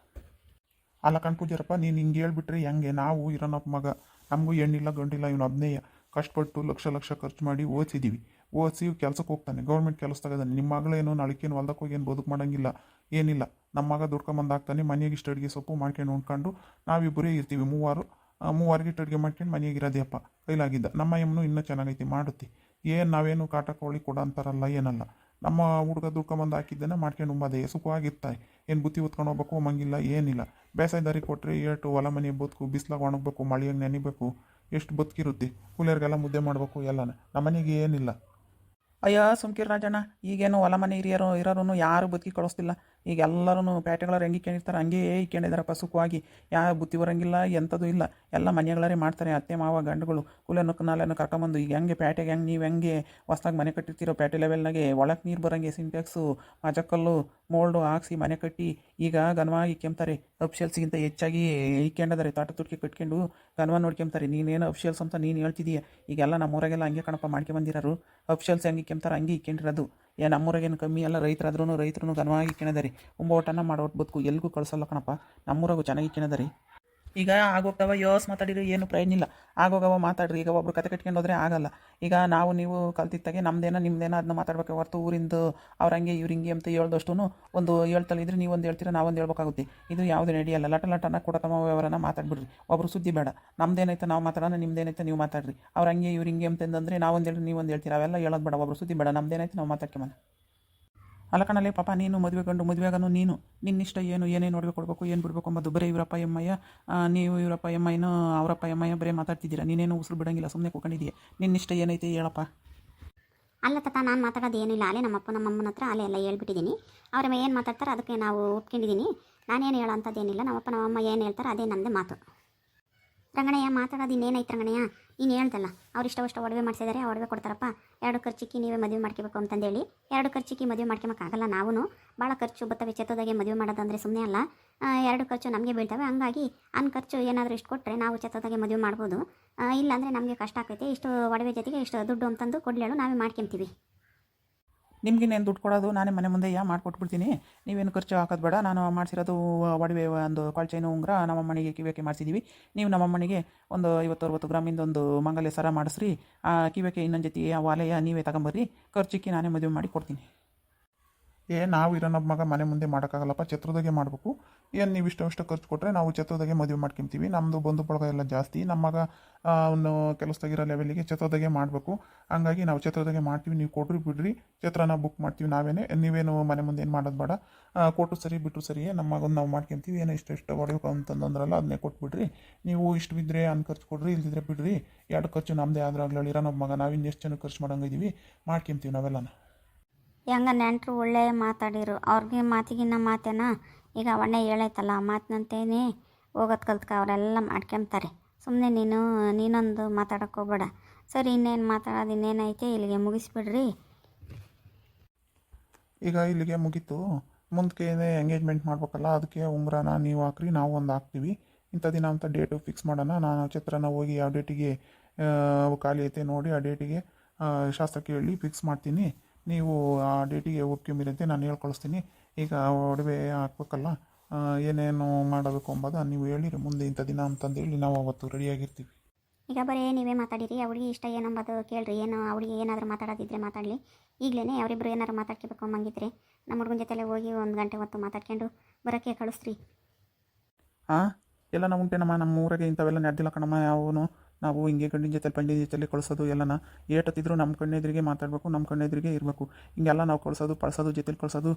ಅಲ್ಲ ಕಣ್ಪೂಜಾರಪ್ಪ ನೀನು ಹಿಂಗೆ ಹೇಳ್ಬಿಟ್ರಿ ಹೆಂಗೆ? ನಾವು ಇರೋನಪ್ಪ ಮಗ. ನಮಗೂ ಹೆಣ್ಣಿಲ್ಲ, ಗಂಡಿಲ್ಲ, ಇವನು ಅಬ್ನೇಯ ಕಷ್ಟಪಟ್ಟು ಲಕ್ಷ ಲಕ್ಷ ಖರ್ಚು ಮಾಡಿ ಓದಿಸಿದ್ದೀವಿ ಓದಿಸಿ ಕೆಲ್ಸಕ್ಕೆ ಹೋಗ್ತಾನೆ. ಗೌರ್ಮೆಂಟ್ ಕೆಲಸ ತಗೋದಾನೆ. ನಿಮ್ಮ ಮಗಳೇನು ನಳಿಕೇನು ಹೊಲ್ದಕ್ಕೆ ಹೋಗಿ ಏನು ಬದುಕು ಮಾಡೋಂಗಿಲ್ಲ. ಏನಿಲ್ಲ. ನಮ್ಮ ಮಗ ದುಡ್ಕೊಂಬಂದು ಹಾಕ್ತಾನೆ. ಮನೆಗೆ ಇಷ್ಟು ಅಡುಗೆ ಸೊಪ್ಪು ಮಾಡ್ಕೊಂಡು ಉಣ್ಕೊಂಡು ನಾವಿಬ್ಬರೇ ಇರ್ತೀವಿ. ಮೂವರು ಮೂವರಿಗೆ ಇಟ್ಟು ಅಡುಗೆ ಮಾಡ್ಕೊಂಡು ಮನೆಗೆ ಇರೋದೇಪ್ಪ. ಕೈಲಾಗಿದ್ದ. ನಮ್ಮ ಎಮ್ಮನು ಇನ್ನೂ ಚೆನ್ನಾಗೈತಿ. ಮಾಡುತ್ತೆ. ಏನು ನಾವೇನು ಕಾಟ ಕೋಳಿ ಕೊಡ ಅಂತಾರಲ್ಲ, ಏನಲ್ಲ. ನಮ್ಮ ಹುಡುಗ ದುಡ್ಕೊಂಬಂದು ಹಾಕಿದ್ದೇನೆ ಮಾಡ್ಕೊಂಡು ಉಂಬದೆ. ಸುಖವಾಗಿರ್ತಾರೆ ಏನು ಬುತ್ತಿ ಹೊತ್ಕೊಂಡು ಹೋಗ್ಬೇಕು ಹೋಗಂಗಿಲ್ಲ ಏನಿಲ್ಲ. ಬೇಸಾಯದಾರಿ ಕೊಟ್ಟರೆ ಏಟು, ಹೊಲ ಮನೆ ಬದುಕು, ಬಿಸಿಲಾಗ ಒಣಗಬೇಕು, ಮಳೆಯಾಗ ನೆನಿಬೇಕು. ಎಷ್ಟು ಬದುಕಿರುತ್ತೆ. ಕೂಲಿಯರಿಗೆಲ್ಲ ಮುದ್ದೆ ಮಾಡಬೇಕು, ಎಲ್ಲನ. ನಮ್ಮ ಮನೆಗೆ ಏನಿಲ್ಲ. ಅಯ್ಯ ಸುಮ್ಕಿರ್ ರಾಜಣ್ಣ ಈಗೇನು ಹೊಲ ಮನೆ ಹಿರಿಯರು ಇರೋರು ಯಾರು ಬದುಕಿ ಕಳಿಸ್ತಿಲ್ಲ. ಈಗ ಎಲ್ಲರೂ ಪೇಟೆಗಳವ್ರು ಹೆಂಗೆ ಇಕ್ಕೊಂಡಿರ್ತಾರೆ ಹಂಗೆ ಇಕ್ಕೊಂಡಿದ್ದಾರಪ್ಪ ಸುಖವಾಗಿ. ಯಾರು ಬುತ್ತಿ ಬರೋಂಗಿಲ್ಲ ಎಂಥದ್ದು ಇಲ್ಲ. ಎಲ್ಲ ಮನೆಗಳರೇ ಮಾಡ್ತಾರೆ. ಅತ್ತೆ, ಮಾವ, ಗಂಡುಗಳು ಕುಲನ್ನು ನಾಲೆನ ಕರ್ಕೊಂಬಂದು ಈಗ ಹೆಂಗೆ ಪ್ಯಾಟೆಗೆ ಹೆಂಗೆ ನೀವು ಹೆಂಗೆ ಹೊಸ್ದಾಗಿ ಮನೆ ಕಟ್ಟಿರ್ತೀರೋ ಪ್ಯಾಟೆ ಲೆವೆಲ್ನಾಗೆ ಒಳಕ್ಕೆ ನೀರು ಬರೋಂಗೆ ಸಿಂಟೆಕ್ಸು, ಮಜಕಲ್ಲು, ಮೋಲ್ಡು ಹಾಕ್ಸಿ ಮನೆ ಕಟ್ಟಿ ಈಗ ಘನವಾಗಿ ಕೆಮ್ತಾರೆ. ಅಫ್ಷಿಯಲ್ಸ್ಗಿಂತ ಹೆಚ್ಚಾಗಿ ಇಕ್ಕೊಂಡಿದ್ದಾರೆ ತಾಟ ತುಟ್ಟಿ ಕಟ್ಕೊಂಡು ಘನವಾಗಿ ನೋಡ್ಕೊಂತಾರೆ ನೀನೇನು ಅಫ್ಷಿಯಲ್ಸ್ ಅಂತ ನೀನು ಹೇಳ್ತಿದೀಯ. ಈಗೆಲ್ಲ ನಮ್ಮೂರಾಗೆಲ್ಲ ಹಂಗೆ ಕಣಪ್ಪ ಮಾಡ್ಕೊಂಬಂದಿರೋರು ಅಫ್ಷಿಯಲ್ಸ್ ಹೆಂಗೆ ಕೆಮ್ತಾರೆ ಹಂಗೆ ಇಕ್ಕೊಂಡಿರೋದು ಏ, ನಮ್ಮೂರಾಗೇನು ಕಮ್ಮಿ ಎಲ್ಲ ರೈತರಾದ್ರೂ ರೈತರು ಘನವಾಗಿ ಇಕ್ಕೊಂಡಿದ್ದಾರೆ ಒಂಬೋಟನ್ನ ಮಾಡೋಟ್ ಬದುಕು ಎಲ್ಗೂ ಕಳಿಸಲ್ಲ ಕಣಪ್ಪ. ನಮ್ಮೂರಾಗೂ ಚೆನ್ನಾಗಿ ಇಕ್ಕೊಂಡಿದ್ದಾರೆ ಈಗ ಆಗೋಗ್ತಾವ ಯೋಸ್ ಮಾತಾಡಿರೋ, ಏನು ಪ್ರಯೋಜನ ಇಲ್ಲ. ಆಗೋಗವ, ಮಾತಾಡ್ರಿ. ಈಗ ಒಬ್ರು ಕತೆ ಕಟ್ಕೊಂಡು ಹೋದ್ರೆ ಆಗಲ್ಲ. ಈಗ ನಾವು ನೀವು ಕಲ್ತಿತ್ತಾಗೆ ನಮ್ದೇನೋ, ನಿಮ್ದೇನೋ ಅದನ್ನ ಮಾತಾಡ್ಬೇಕು. ಹೊರತು ಊರಿಂದು ಅವ್ರ ಹಂಗೆ, ಇವ್ರು ಹಿಂಗೆ ಅಂತ ಹೇಳ್ದಷ್ಟು ಒಂದು ಹೇಳ್ತಲ್ಲ ಇದ್ರೆ ಒಂದು ಹೇಳ್ತೀರಾ, ನಾವೊಂದು ಹೇಳ್ಬೇಕಾಗುತ್ತೆ. ಇದು ಯಾವುದು ನಡೆಯಲ್ಲ ಲಟ ಲಟನ ಕೊಡತಮ್ಮ ವ್ಯವಹಾರನ ಮಾತಾಡ್ಬಿಡ್ರಿ. ಒಬ್ರು ಸುದ್ದಿ ಬೇಡ. ನಮ್ದೇನೈತೆ ನಾವು ಮಾತಾಡೋಣ ನಿಮ್ದೇನೈತೆ ನೀವು ಮಾತಾಡ್ರಿ. ಅವ್ರ ಹಂಗೆ, ಇವ್ರು ಹಿಂಗೆ ಅಂತಂದ್ರೆ ನಾವೊಂದು ಹೇಳಿ ನೀವೊಂದು ಹೇಳ್ತೀರಾ. ಅವೆಲ್ಲ ಹೇಳೋದು ಬೇಡ. ಒಬ್ರು ಸುದ್ದಿ ಬೇಡ. ನಮ್ದೇನೈತೆ ನಾವು ಮಾತಾಡ್ಕೊಂಬನ ಅಲ್ಲ ಪಾಪ, ನೀನು ಮದುವೆ ಕಂಡು ಮದುವೆಗನು ನೀನು, ನಿನ್ನಿಷ್ಟ ಏನು ಏನೇ ನೋಡ್ಬೇಕು, ಕೊಡಬೇಕು, ಏನು ಬಿಡಬೇಕು ಅಂಬೋದು ಬರೀ ಇವರಪ್ಪ, ಎಮ್ಮಯ್ಯ ನೀವು ಇವರಪ್ಪ, ಎಮ್ಮಯ್ಯನೂ ಅವರಪ್ಪ, ಎಮ್ಮಯ್ಯ ಬರೀ ಮಾತಾಡ್ತಿದ್ದೀರಾ? ನೀನೇನು ಉಸಿರು ಬಿಡಂಗಿಲ್ಲ ಸುಮ್ಮನೆ ಕೂಕೊಂಡಿದ್ದೀಯ ನಿನ್ನಿಷ್ಟ ಏನೈತೆ ಹೇಳಪ್ಪ. ಅಲ್ಲ ತಪ್ಪ ನಾನು ಮಾತಾಡೋದು ಏನಿಲ್ಲ. ಅಲ್ಲೇ ನಮ್ಮ ಅಮ್ಮನ ಹತ್ರ ಅಲ್ಲೇ ಎಲ್ಲ ಹೇಳ್ಬಿಟ್ಟಿದ್ದೀನಿ. ಅವ್ರ ಏನು ಮಾತಾಡ್ತಾರೆ ಅದಕ್ಕೆ ನಾವು ಒಪ್ಕೊಂಡಿದ್ದೀನಿ. ನಾನೇನು ಹೇಳೋ ಅಂಥದ್ದೇನಿಲ್ಲ. ನಮ್ಮಪ್ಪ, ನಮ್ಮಮ್ಮ ಏನು ಹೇಳ್ತಾರೆ ಅದೇ ನಮ್ಮದೇ ಮಾತು. ರಂಗಣಯ್ಯ, ಮಾತಾಡೋದು ಇನ್ನೇನೈತೆ ರಂಗಣಯ್ಯ? ನೀನು ಹೇಳ್ದಲ್ಲ, ಅವ್ರು ಇಷ್ಟವಷ್ಟು ಒಡವೆ ಮಾಡಿಸಿದ್ದಾರೆ ಒಡವೆ ಕೊಡ್ತಾರಪ್ಪ. ಎರಡು ಖರ್ಚಿಕ್ಕಿ ನೀವೇ ಮದುವೆ ಮಾಡ್ಕೋಬೇಕು ಅಂತಂದೇಳಿ. ಎರಡು ಖರ್ಚಿಕ್ಕಿ ಮದುವೆ ಮಾಡ್ಕೊಳಕ್ಕಾಗಲ್ಲ ನಾವು ಭಾಳ ಖರ್ಚು ಬತ್ತ ಚೆತ್ತದಾಗೆ ಮದುವೆ ಮಾಡೋದಂದರೆ ಸುಮ್ಮನೆ ಅಲ್ಲ. ಎರಡು ಖರ್ಚು ನಮಗೆ ಬೀಳ್ತವೆ. ಹಂಗಾಗಿ ಅನ್ ಖರ್ಚು ಏನಾದರೂ ಇಷ್ಟು ಕೊಟ್ಟರೆ ನಾವು ಚೆತ್ತದಾಗೆ ಮದುವೆ ಮಾಡ್ಬೋದು. ಇಲ್ಲಾಂದರೆ ನಮಗೆ ಕಷ್ಟ ಆಗ್ತೈತೆ. ಇಷ್ಟು ಒಡವೆ ಜೊತೆಗೆ ಇಷ್ಟು ದುಡ್ಡು ಅಂತಂದು ಕೊಡ್ಲೇಳು, ನಾವೇ ಮಾಡ್ಕೊಂತೀವಿ ನಿಮ್ಗಿನ್ನೇನು ದುಡ್ಡು ಕೊಡೋದು? ನಾನೇ ಮನೆ ಮುಂದೆ ಯಾ ಮಾಡಿಕೊಟ್ಬಿಡ್ತೀನಿ. ನೀವೇನು ಖರ್ಚು ಹಾಕೋದು ಬೇಡ. ನಾನು ಮಾಡಿಸಿರೋದು ಒಡವೆ, ಒಂದು ಕಾಳ್ಚೈನು ಉಂಗುರ ನಮ್ಮ ಮನೆಗೆ ಕಿವಿಯಕ್ಕೆ ಮಾಡಿಸಿದ್ದೀವಿ ನೀವು ನಮ್ಮ ಮನೆಗೆ ಒಂದು ಐವತ್ತು ಅರವತ್ತು ಗ್ರಾಮಿಂದ ಒಂದು ಮಂಗಲ್ಯ ಸರ ಮಾಡಿಸ್ರಿ. ಆ, ಕಿವಿಯಕ್ಕೆ ಇನ್ನೊಂದು ಜೊತೆ, ಆ ವಾಲೆಯ ನೀವೇ ತಗೊಂಬರ್ರಿ. ಖರ್ಚಿಕ್ಕಿ ನಾನೇ ಮದುವೆ ಮಾಡಿ ಕೊಡ್ತೀನಿ. ಏ, ನಾವು ಇರೋ ನಮ್ಮ ಮಗ ಮನೆ ಮುಂದೆ ಮಾಡೋಕ್ಕಾಗಲ್ಲಪ್ಪ ಛತ್ರದಾಗೆ ಮಾಡಬೇಕು. ಏನು ನೀವು ಇಷ್ಟು ಅಷ್ಟು ಖರ್ಚು ಕೊಟ್ಟರೆ ನಾವು ಛತ್ರದಾಗೆ ಮದುವೆ ಮಾಡ್ಕೊಂತೀವಿ. ನಮ್ಮದು ಬಂಧು ಬಳಗ ಎಲ್ಲ ಜಾಸ್ತಿ. ನಮ್ಮ ಮಗ ಅವನು ಕೆಲಸದಾಗಿರೋ ಲೆವೆಲಿಗೆ ಛತ್ರದಾಗೆ ಮಾಡಬೇಕು. ಹಂಗಾಗಿ ನಾವು ಛತ್ರದಾಗೆ ಮಾಡ್ತೀವಿ, ನೀವು ಕೊಟ್ಟರು ಬಿಡ್ರಿ. ಛತ್ರನ ಬುಕ್ ಮಾಡ್ತೀವಿ ನಾವೇನೆ. ನೀವೇನು ಮನೆ ಮುಂದೆ ಏನು ಮಾಡೋದು ಬೇಡ. ಕೊಟ್ಟರು ಕೊಟ್ಟು ಸರಿ ಬಿಟ್ಟು ಸರಿ ನಮ್ಮ ಮಗನ ನಾವು ಮಾಡ್ಕೊಂತೀವಿ. ಏನೋ ಇಷ್ಟು ಇಷ್ಟು ಹೊಡೆಯೋಕೆ ಅಂತಂದ್ರಲ್ಲ ಅದನ್ನೇ ಕೊಟ್ಬಿಡ್ರಿ. ನೀವು ಇಷ್ಟು ಬಿದ್ದರೆ ಅನ್ ಖರ್ಚು ಕೊಡ್ರಿ, ಇಲ್ದಿದ್ರೆ ಬಿಡ್ರಿ. ಎರಡು ಖರ್ಚು ನಮ್ಮದೇ ಆದ್ರೆ ಆಗಲಿ ಇರೋ ನಮ್ಮ ಮಗ. ನಾವು ಎಷ್ಟು ಜನ ಖರ್ಚು ಮಾಡೋಂಗಿದ್ದೀವಿ ಮಾಡ್ಕೊಂತೀವಿ ನಾವೆಲ್ಲನ. ಹೆಂಗ ನೆಂಟರು ಒಳ್ಳೆ ಮಾತಾಡಿರು. ಅವ್ರಿಗೆ ಮಾತಿಗಿನ್ನ ಮಾತೇನ? ಈಗ ಅವಣ್ಣೆ ಹೇಳೈತಲ್ಲ ಮಾತಿನಂತೇನೆ ಹೋಗೋದು ಕಲ್ತ್ಕ ಅವರೆಲ್ಲ ಮಾಡ್ಕೊಂತಾರೆ ಸುಮ್ಮನೆ ನೀನು, ನೀನೊಂದು ಮಾತಾಡಕ್ಕೆ ಹೋಗ್ಬೇಡ. ಸರಿ, ಇನ್ನೇನು ಮಾತಾಡೋದು ಇನ್ನೇನೈತೆ? ಇಲ್ಲಿಗೆ ಮುಗಿಸ್ಬಿಡ್ರಿ. ಈಗ ಇಲ್ಲಿಗೆ ಮುಗೀತು. ಮುಂದಕ್ಕೆ ಎಂಗೇಜ್ಮೆಂಟ್ ಮಾಡ್ಬೇಕಲ್ಲ, ಅದಕ್ಕೆ ಉಂಗುರನ ನೀವು ಹಾಕ್ರಿ, ನಾವು ಒಂದು ಹಾಕ್ತೀವಿ. ಇಂಥ ದಿನ ಅಂತ ಡೇಟು ಫಿಕ್ಸ್ ಮಾಡೋಣ. ನಾನು ಚಿತ್ರನ ಹೋಗಿ ಯಾವ ಡೇಟಿಗೆ ಖಾಲಿ ಐತೆ ನೋಡಿ, ಆ ಡೇಟಿಗೆ ಶಾಸ್ತ್ರಕ್ಕೆ ಹೇಳಿ ಫಿಕ್ಸ್ ಮಾಡ್ತೀನಿ. ನೀವು ಆ ಡೇಟಿಗೆ ಒಪ್ಕೊಂಬಿರಂತೆ ನಾನು ಹೇಳ್ಕೊಳಿಸ್ತೀನಿ. ಈಗ ಒಡವೆ ಹಾಕ್ಬೇಕಲ್ಲ ಏನೇನು ಮಾಡಬೇಕು ಅಂಬೋದು ನೀವು ಹೇಳಿರಿ. ಮುಂದೆ ಇಂಥ ದಿನ ಅಂತಂದೇಳಿ ನಾವು ಅವತ್ತು ರೆಡಿಯಾಗಿರ್ತೀವಿ ಈಗ ಬರೀ ನೀವೇ ಮಾತಾಡಿರಿ ಅವ್ರಿಗೆ ಇಷ್ಟ ಏನಂಬದು ಕೇಳ್ರಿ. ಏನು ಅವ್ರಿಗೆ ಏನಾದರೂ ಮಾತಾಡೋದಿದ್ರೆ ಮಾತಾಡಲಿ. ಈಗಲೇ ಅವರಿಬ್ಬರು ಏನಾದ್ರು ಮಾತಾಡ್ಕೋಬೇಕು ಅಂಬಂಗಿದ್ರೆ ನಮ್ಮ ಹುಡುಗನ ಜೊತೆಲೆ ಹೋಗಿ ಒಂದು ಗಂಟೆ ಹೊತ್ತು ಮಾತಾಡ್ಕೊಂಡು ಬರೋಕ್ಕೆ ಕಳಿಸ್ರಿ. ಹಾಂ ಎಲ್ಲ ನಾವು ಉಂಟೇನಮ್ಮ ನಮ್ಮ ಊರಿಗೆ ಇಂಥವೆಲ್ಲ ನಡೆದಿಲ್ಲ ಕಣಮ್ಮ ಯಾವನು. ನಾವು ಹಿಂಗೆ ಗಂಡಿನ ಜೊತೆ ಪಂಡಿನ ಜೊತೆಲಿ ಕಳಿಸೋದು ಎಲ್ಲನ ಏಟತ್ತಿದ್ರು ನಮ್ಮ ಕಣ್ಣೆದ್ರಿಗೆ ಮಾತಾಡಬೇಕು, ನಮ್ಮ ಕಣ್ಣೆದ್ರಿಗೆ ಇರಬೇಕು. ಹಿಂಗೆಲ್ಲ ನಾವು ಕಳ್ಸೋದು, ಪಳ್ಸೋದು, ಜೊತೆಲಿ ಕಳ್ಸೋದು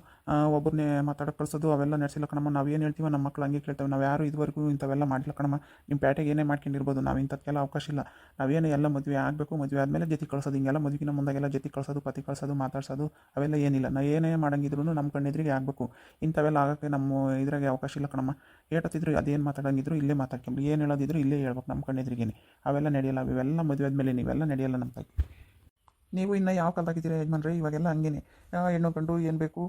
ಒಬ್ಬರನ್ನೇ ಮಾತಾಡೋಕೆ ಕಳಿಸೋದು, ಅವೆಲ್ಲ ನಡೆಸಿಲ್ಲ ಕಣಮ್ಮ. ನಾವು ಏನು ಹೇಳ್ತೀವೋ ನಮ್ಮ ಮಕ್ಳು ಹಂಗೆ ಕೇಳ್ತೇವೆ. ನಾವು ಯಾರು ಇದುವರೆಗೂ ಇಂಥವೆಲ್ಲ ಮಾಡಿಲ್ಲ ಕಣಮ್ಮ. ನಿಮ್ಮ ಪ್ಯಾಟೆಗೆ ಏನೇ ಮಾಡ್ಕೊಂಡಿರ್ಬೋದು, ನಾವು ಇಂಥದ್ಕೆಲ್ಲ ಅವಕಾಶ ಇಲ್ಲ. ನಾವೇನು ಎಲ್ಲ ಮದುವೆ ಆಗಬೇಕು, ಮದುವೆ ಆದಮೇಲೆ ಜೊತೆ ಕಳ್ಸೋದು, ಹಿಂಗೆಲ್ಲ ಮದುವೆಗಿನ ಮುಂದಾಗೆಲ್ಲ ಜೊತೆ ಕಳ್ಸೋದು, ಪತಿ ಕಳ್ಸೋದು, ಮಾತಾಡ್ಸೋದು, ಅವೆಲ್ಲ ಏನಿಲ್ಲ. ನಾವು ಏನೇ ಮಾಡಂಗಿದ್ರು ನಮ್ಮ ಕಣ್ಣೆದ್ರಿಗೆ ಆಗಬೇಕು. ಇಂಥವೆಲ್ಲ ಆಗೋಕ್ಕೆ ನಮ್ಮ ಇದ್ರಾಗೆ ಅವಕಾಶ ಇಲ್ಲ ಕಣಮ್ಮ. ಏಟತ್ತಿದ್ರು, ಅದೇನು ಮಾತಾಡಂಗಿದ್ರು, ಇಲ್ಲೇ ಮಾತಾಡ್ಕೊಂಬ್ರಿ ಏನು ಹೇಳೋದಿದ್ರು ಇಲ್ಲೇ ಹೇಳ್ಬೇಕು ನಮ್ಮ ಕಣ್ಣೆದ್ರಿಗೇನೆ. ಅವೆಲ್ಲ ನಡೆಯಲ್ಲ, ಇವೆಲ್ಲ ಮದುವೆ ಆದಮೇಲೆ ನೀವೆಲ್ಲ ನಡೆಯಲ್ಲ ನಮ್ಮ ತಾಯಿ. ನೀವು ಇನ್ನು ಯಾವ ಕಾಲದಾಗಿದ್ದೀರಾ ಯಜಮಾನ್ರೆ? ಇವಾಗೆಲ್ಲ ಹಂಗೇನೆ. ಹೆಣ್ಣು ಕಂಡು ಏನು ಬೇಕು?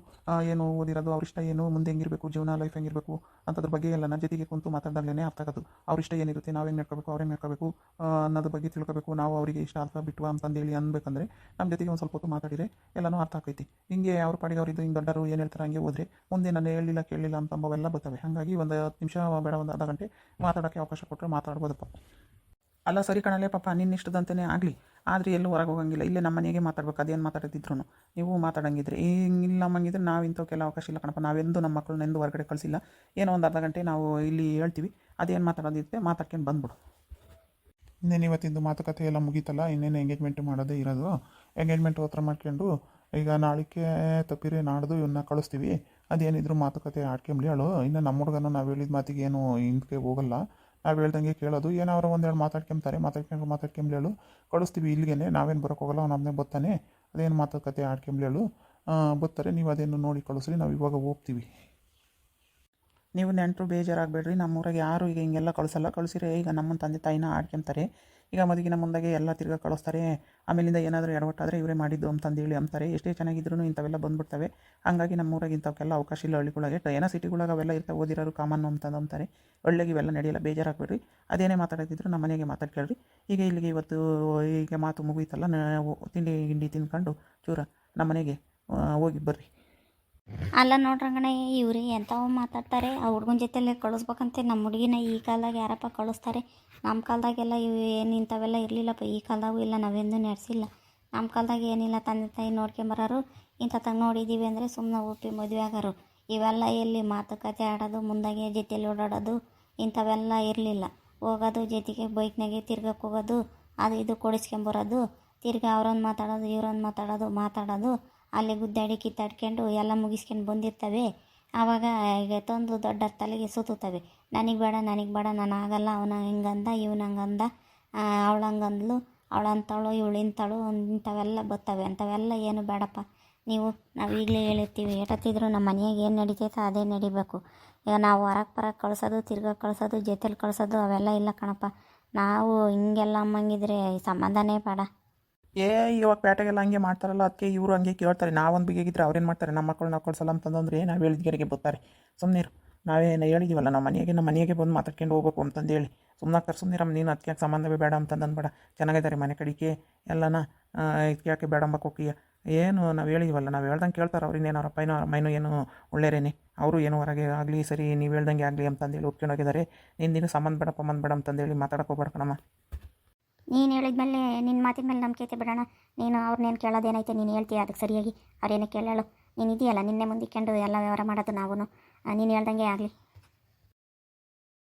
ಏನು ಓದಿರೋದು, ಅವ್ರ ಇಷ್ಟ ಏನು? ಮುಂದೆ ಹೆಂಗಿರಬೇಕು? ಜೀವನ ಲೈಫ್ ಹೆಂಗಿರಬೇಕು? ಅಂತದ್ರ ಬಗ್ಗೆ ಎಲ್ಲ ನನ್ನ ಜೊತೆಗೆ ಕುಂತು ಮಾತಾಡ್ದಾಗಲೇ ಅರ್ಥ ಆಗೋದು. ಅವ್ರ ಇಷ್ಟ ಏನಿರುತ್ತೆ ನಾವು ಹೆಂಗೆ ನಡ್ಕೋಬೇಕು ಅವ್ರು ಹೆಂಗೆ ನಡ್ಕೋಬೇಕು ಅನ್ನೋದ್ರ ಬಗ್ಗೆ ತಿಳ್ಕೋಬೇಕು. ನಾವು ಅವರಿಗೆ ಇಷ್ಟ ಅರ್ಥ ಬಿಟ್ಟು ಅಂತಂದೇಳಿ ಅನ್ಬೇಕಂದ್ರೆ ನಮ್ಮ ಜೊತೆಗೆ ಒಂದು ಸ್ವಲ್ಪ ಹೊತ್ತು ಮಾತಾಡಿದರೆ ಎಲ್ಲನೂ ಅರ್ಥ ಆಕೈತಿ. ಹಿಂಗೆ ಅವ್ರ ಪಾಡಿಗೆ ಅವ್ರಿದ್ದು ಹಿಂಗೆ ದೊಡ್ಡರು ಏನು ಹೇಳ್ತಾರೆ ಹಂಗೆ ಹೋದರೆ ಮುಂದೆ ನಾನು ಹೇಳಿಲ್ಲ ಕೇಳಲಿಲ್ಲ ಅಂತಂಬವೆಲ್ಲ ಬರ್ತವೆ. ಹಾಗಾಗಿ ಒಂದು ಹತ್ತು ನಿಮಿಷ ಬೇಡ, ಒಂದು ಅರ್ಧ ಗಂಟೆ ಮಾತಾಡೋಕ್ಕೆ ಅವಕಾಶ ಕೊಟ್ಟರೆ ಮಾತಾಡ್ಬೋದಪ್ಪ. ಅಲ್ಲ, ಸರಿ ಕಣಲೆ ಪಾಪ ನಿನ್ನ ಇಷ್ಟದಂತೆಯೇ ಆಗಲಿ. ಆದರೆ ಎಲ್ಲೂ ಹೊರಗೆ ಹೋಗಂಗಿಲ್ಲ. ಇಲ್ಲೇ ನಮ್ಮ ಮನೆಗೆ ಮಾತಾಡ್ಬೇಕು. ಅದೇನು ಮಾತಾಡೋದಿದ್ರು ನೀವು ಮಾತಾಡಂಗಿದ್ರೆ. ಹಿಂಗಿಲ್ಲ ಮಂಗಿದ್ರೆ ನಾವು ಇಂಥವಕ್ಕೆಲ್ಲ ಅವಕಾಶ ಇಲ್ಲ ಕಣಪ್ಪ. ನಾವೆಂದು ನಮ್ಮ ಮಕ್ಕಳನ್ನ ಎಂದು ಹೊರಗಡೆ ಕಳಿಸಿಲ್ಲ. ಏನೋ ಒಂದು ಅರ್ಧ ಗಂಟೆ ನಾವು ಇಲ್ಲಿ ಹೇಳ್ತೀವಿ. ಅದೇನು ಮಾತಾಡೋದಿದ್ರೆ ಮಾತಾಡ್ಕೊಂಡು ಬಂದ್ಬಿಡು. ಇನ್ನೇನು ಇವತ್ತಿಂದು ಮಾತುಕತೆ ಎಲ್ಲ ಮುಗೀತಲ್ಲ? ಇನ್ನೇನು ಎಂಗೇಜ್ಮೆಂಟ್ ಮಾಡೋದೇ ಇರೋದು? ಎಂಗೇಜ್ಮೆಂಟ್ ಹತ್ರ ಮಾಡ್ಕೊಂಡು ಈಗ ನಾಳಿಕೆ ತಪ್ಪಿರಿ ನಾಡ್ದು ಇವನ್ನ ಕಳಿಸ್ತೀವಿ. ಅದೇನಿದ್ರು ಮಾತುಕತೆ ಆಡ್ಕೊಂಬ್ಲಿ ಹೇಳು ಇನ್ನು ನಮ್ಮ ಹುಡುಗನ ನಾವು ಹೇಳಿದ ಮಾತಿಗೆ ಏನು ಹಿಂದಕ್ಕೆ ಹೋಗಲ್ಲ. ನಾವು ಹೇಳ್ದಂಗೆ ಕೇಳೋದು. ಏನಾದ್ರು ಒಂದೆರಡು ಮಾತಾಡ್ಕೊಂತಾರೆ ಮಾತಾಡ್ಕೊಂಡು ಮಾತಾಡ್ಕೊಂಬ್ಲಿ ಹೇಳು. ಕಳಿಸ್ತೀವಿ ಇಲ್ಲಿಗೆ ನಾವೇನು ಬರೋಕ್ಕೋಗಲ್ಲ ಅವ್ನು ನಮ್ಮನೆ ಬರ್ತಾನೆ. ಅದೇನು ಮಾತುಕತೆ ಆಡ್ಕೊಂಬ್ಲಿ ಹೇಳು. ಆ, ಬರ್ತಾರೆ ನೀವು ಅದೇನು ನೋಡಿ ಕಳಿಸ್ರಿ ನಾವು ಇವಾಗ ಹೋಗ್ತೀವಿ. ನೀವು ನೆಂಟರು ಬೇಜಾರಾಗಬೇಡ್ರಿ ನಮ್ಮೂರಾಗ ಯಾರು ಈಗ ಹಿಂಗೆಲ್ಲ ಕಳಿಸಲ್ಲ. ಕಳ್ಸಿರೆ ಈಗ ನಮ್ಮ ತಂದೆ ತಾಯಿನ ಆಡ್ಕೊಂತಾರೆ. ಈಗ ಮದುವಿನ ಮುಂದಾಗೆ ಎಲ್ಲ ತಿರ್ಗಾ ಕಳಿಸ್ತಾರೆ. ಆಮೇಲಿಂದ ಏನಾದರೂ ಎಡವಟ್ಟಾದರೆ ಇವರೇ ಮಾಡಿದ್ದು ಅಂತಂದೇಳಿ ಅಂತಾರೆ. ಎಷ್ಟೇ ಚೆನ್ನಾಗಿದ್ರು ಇಂಥವೆಲ್ಲ ಬಂದ್ಬಿಡ್ತವೆ. ಹಾಗಾಗಿ ನಮ್ಮೂರಾಗೆ ಇಂಥವಕ್ಕೆಲ್ಲ ಅವಕಾಶ ಇಲ್ಲ ಹಳ್ಳಿಗಳಾಗೆ. ಏನೋ ಸಿಟಿಗಳಾಗ ಅವೆಲ್ಲ ಇರ್ತಾ ಓದಿರೋರು ಕಾಮನ್ ಅಂತಂದು ಅಂತಾರೆ. ಒಳ್ಳೆಗೆ ಇವೆಲ್ಲ ನಡೆಯಲ್ಲ, ಬೇಜಾರಾಗಬೇಡ್ರಿ. ಅದೇನೇ ಮಾತಾಡೋದಿದ್ರು ನಮ್ಮ ಮನೆಗೆ ಮಾತಾಡ್ಕೊಳ್ರಿ. ಈಗ ಇಲ್ಲಿಗೆ ಇವತ್ತು ಈಗ ಮಾತು ಮುಗೀತಲ್ಲ ತಿಂಡಿ ಗಿಂಡಿ ತಿಂದ್ಕೊಂಡು ಚೂರ ನಮ್ಮ ಮನೆಗೆ ಹೋಗಿ ಬರ್ರಿ. ಅಲ್ಲ ನೋಡ್ರಂಗಣ ಇವ್ರಿ ಎಂಥವು ಮಾತಾಡ್ತಾರೆ? ಆ ಹುಡ್ಗನ ಜೊತೆಲೆ ಕಳಿಸ್ಬೇಕಂತೆ. ನಮ್ಮ ಹುಡುಗಿನ ಈ ಕಾಲದಾಗ ಯಾರಪ್ಪ ಕಳಿಸ್ತಾರೆ? ನಮ್ಮ ಕಾಲದಾಗೆಲ್ಲ ಇವು ಏನು ಇಂಥವೆಲ್ಲ ಇರಲಿಲ್ಲಪ್ಪ. ಈ ಕಾಲದಾಗೂ ಇಲ್ಲ, ನಾವೆಂದು ನಡೆಸಿಲ್ಲ. ನಮ್ಮ ಕಾಲದಾಗ ಏನಿಲ್ಲ, ತಂದೆ ತಾಯಿ ನೋಡ್ಕೊಂಬರೋರು. ಇಂಥತ್ತಾಗ ನೋಡಿದ್ದೀವಿ ಅಂದರೆ ಸುಮ್ಮನೆ ಒಪ್ಪಿ ಮದುವೆ ಆಗೋರು. ಇವೆಲ್ಲ ಎಲ್ಲಿ ಮಾತುಕತೆ ಆಡೋದು, ಮುಂದಾಗೆ ಜೊತೆಲಿ ಓಡಾಡೋದು, ಇಂಥವೆಲ್ಲ ಇರಲಿಲ್ಲ. ಹೋಗೋದು, ಜೊತೆಗೆ ಬೈಕ್ನಾಗೆ ತಿರ್ಗಕ್ಕೆ ಹೋಗೋದು, ಅದು ಇದು ಕೊಡಿಸ್ಕೊಂಬರೋದು, ತಿರ್ಗಿ ಅವ್ರನ್ನ ಮಾತಾಡೋದು ಇವ್ರನ್ನ ಮಾತಾಡೋದು ಮಾತಾಡೋದು. ಅಲ್ಲಿ ಗುದ್ದಾಡಿ ಕಿತ್ತಾಡ್ಕೊಂಡು ಎಲ್ಲ ಮುಗಿಸ್ಕೊಂಡು ಬಂದಿರ್ತವೆ. ಆವಾಗ ಈಗ ತಂದು ದೊಡ್ಡ ತಲೆಗೆ ಸುತ್ತುತ್ತವೆ. ನನಗೆ ಬೇಡ ನನಗೆ ಬೇಡ, ನಾನು ಆಗಲ್ಲ, ಅವನ ಹಿಂಗಂದ, ಇವನು ಹಂಗಂದ ಅವಳು ಹಂಗಂದ್ಲು, ಅವಳು ಅಂತಾಳು, ಇವಳು ಇಂತಾಳು ಇಂಥವೆಲ್ಲ ಬರ್ತವೆ ಅಂಥವೆಲ್ಲ ಏನು ಬೇಡಪ್ಪ. ನೀವು, ನಾವು ಈಗಲೇ ಹೇಳಿರ್ತೀವಿ, ಏಟತ್ತಿದ್ರು ನಮ್ಮ ಮನೆಯಾಗ ಏನು ನಡೀತೈತೆ ಅದೇ ನಡಿಬೇಕು. ಈಗ ನಾವು ಹೊರಗೆ ಬರಕ್ಕೆ ಕಳಿಸೋದು, ತಿರ್ಗಾ ಕಳ್ಸೋದು, ಜೊತೆಲಿ ಕಳ್ಸೋದು, ಅವೆಲ್ಲ ಇಲ್ಲ ಕಣಪ್ಪ. ನಾವು ಹಿಂಗೆಲ್ಲ ಅಮ್ಮಂಗಿದ್ರೆ ಸಂಬಂಧನೇ ಬೇಡ. ಏ, ಇವಾಗ ಪೇಟೆಗೆಲ್ಲ ಹಂಗೆ ಮಾಡ್ತಾರಲ್ಲ, ಅದಕ್ಕೆ ಇವರು ಹಂಗೆ ಕೇಳ್ತಾರೆ. ನಾವೊಂದು ಬಿಗಿದ್ರೆ ಅವ್ರೇನು ಮಾಡ್ತಾರೆ? ನಮ್ಮ ಮಕ್ಕಳು ನಾವು ಕೊಡ್ಸಲ್ಲ ಅಂತಂದ್ರೆ ನಾವು ಹೇಳಿದ್ಗೆರಿಗೆ ಬರ್ತಾರೆ. ಸುಮ್ಮನೆ ನಾವೇನು ಹೇಳಿದೀವಲ್ಲ, ನಮ್ಮ ಮನೆಗೆ ನಮ್ಮ ಮನೆಗೆ ಬಂದು ಮಾತಾಡ್ಕೊಂಡು ಹೋಗ್ಬೇಕು ಅಂತಂದೇಳಿ ಸುಮ್ಮನೆ ಸುಮ್ಮನಿರಮ್ಮ ನೀನು ಅದಕ್ಕೆ ಸಂಬಂಧವೇ ಬೇಡ ಅಂತಂದು ಬೇಡ ಚೆನ್ನಾಗಿದ್ದಾರೆ ಮನೆ ಕಡಿಕೆ ಎಲ್ಲನ ಇದಕ್ಕೆ ಯಾಕೆ ಬೇಡ ಕೊಕ್ಕಿಯ ಏನು, ನಾವು ಹೇಳಿವಲ್ಲ ನಾವು ಹೇಳ್ದಂಗೆ ಕೇಳ್ತಾರೆ ಅವ್ರು. ಇನ್ನೇನು ಅವ್ರಪ್ಪ ಏನೋ ಮೈನು ಏನು ಒಳ್ಳೆಯರೇನೆ ಅವರು ಏನು ಹೊರಗೆ ಆಗಲಿ, ಸರಿ, ನೀವು ಹೇಳ್ದಂಗೆ ಆಗಲಿ ಅಂತಂದೇಳಿ ಒಪ್ಕೊಂಡು ಹೋಗಿದ್ದಾರೆ. ನಿನ್ನ ನೀನು ಸಂಬಂಧ ಬೇಡಪ್ಪ ಮಂದ್ ಬೇಡ ಅಂತಂದೇಳಿ ಮಾತಾಡಕ್ಕೆ ಹೋಗ್ಬೇಡ ಕಣಮ್ಮ. ನೀನು ಹೇಳಿದ ಮೇಲೆ ನಿನ್ನ ಮಾತಿನ ಮೇಲೆ ನಂಬಿಕೆ ಐತೆ ಬಿಡೋಣ. ನೀನು ಅವ್ರನ್ನೇನು ಕೇಳೋದೇನೈತೆ ನೀನು ಹೇಳ್ತೀಯ ಅದಕ್ಕೆ ಸರಿಯಾಗಿ? ಅವ್ರೇನೇ ಕೇಳೋಳು ನೀನು ಇದೆಯಲ್ಲ, ನಿನ್ನೆ ಮುಂದಿಕ್ಕೊಂಡು ಎಲ್ಲ ವ್ಯವಹಾರ ಮಾಡೋದು ನಾವು ನೀನು ಹೇಳ್ದಂಗೆ ಆಗಲಿ.